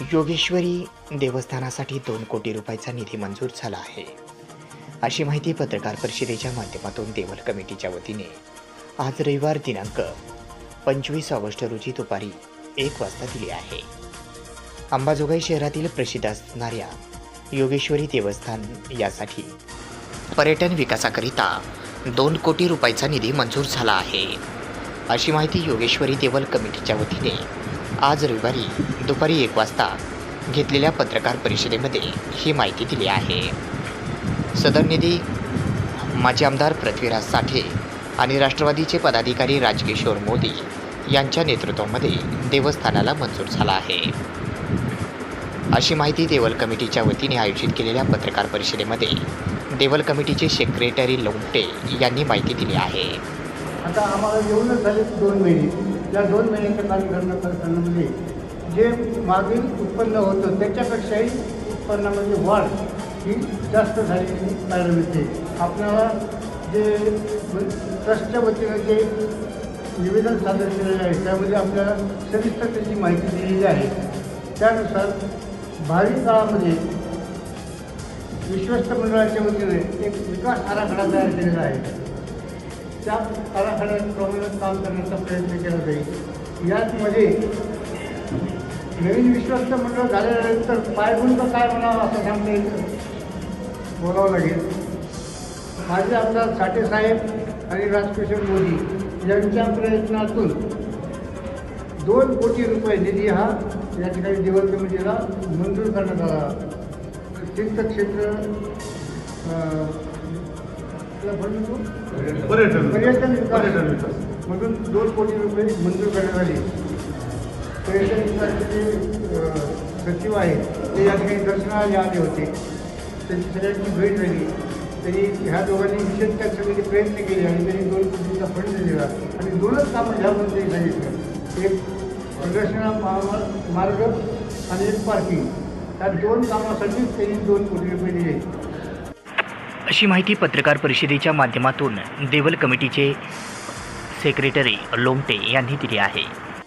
योगेश्वरी देवस्थानासाठी दोन कोटी रुपयाचा निधी मंजूर झाला आहे. अशी माहिती पत्रकार परिषदेच्या माध्यमातून देवल कमिटीच्या वतीने आज रविवार दिनांक पंचवीस ऑगस्ट रोजी दुपारी एक वाजता दिली आहे. अंबाजोगाई शहरातील प्रसिद्ध असणाऱ्या योगेश्वरी देवस्थान यासाठी पर्यटन विकासाकरिता दोन कोटी रुपयाचा निधी मंजूर झाला आहे. अशी माहिती योगेश्वरी देवल कमिटीच्या वतीने आज रविवारी दुपारी एक वाजता घेतलेल्या पत्रकार परिषदेमध्ये ही माहिती दिली आहे. सदर निधी माजी आमदार पृथ्वीराज साठे आणि राष्ट्रवादीचे पदाधिकारी राजकिशोर मोदी यांच्या नेतृत्वामध्ये देवस्थानाला मंजूर झाला आहे. अशी माहिती देवल कमिटीच्या वतीने आयोजित केलेल्या पत्रकार परिषदेमध्ये देवल कमिटीचे सेक्रेटरी लोमटे यांनी माहिती दिली आहे. आता आम्हाला येऊनच झाले दोन महिने. या दोन महिन्याच्या करताना म्हणजे जे मागील उत्पन्न होतं त्याच्यापेक्षाही उत्पन्नामध्ये वाढ ही जास्त झालेली पाहायला मिळते आपल्याला जे ट्रस्टच्या वतीनं जे निवेदन सादर केलेलं आहे त्यामध्ये आपल्याला सविस्तर त्याची माहिती दिलेली आहे. त्यानुसार भावी काळामध्ये विश्वस्त मंडळाच्या वतीने एक विकास आराखडा तयार केलेला आहे. त्या आराखड्याप्रमाणे काम करण्याचा प्रयत्न केला जाईल याचमध्ये म्हणजे नवीन विश्वस्त मंडळ झाल्यानंतर पायभूत काय म्हणावं असं सांगता येईल बोलावं लागेल. माझे आमदार साठेसाहेब आणि राजकिशोर मोदी यांच्या प्रयत्नातून दोन कोटी रुपये निधी हा या ठिकाणी देवल कमिटीला मंजूर करण्यात आला. तीर्थक्षेत्र पर्यटन पर्यटन पर्यटन विकास. मधून दोन कोटी रुपये मंजूर करण्यात आले. पर्यटन विकासचे जे सचिव आहेत. ते या ठिकाणी दर्शनाला आले होते. त्यांची सगळ्यांची भेट झाली. त्यांनी ह्या दोघांनी विशेष करण्यासाठी प्रयत्न केले आणि त्यांनी दोन कोटीचा फंड दिलेला. आणि दोनच कामं ह्यामध्ये सांगितलं. एक प्रदर्शना मार्ग आणि एक पार्किंग या दोन कामासाठीच त्यांनी दोन कोटी रुपये दिले. अशी माहिती पत्रकार परिषदेच्या माध्यमातून देवल कमिटीचे सेक्रेटरी लोमटे यांनी दिली आहे.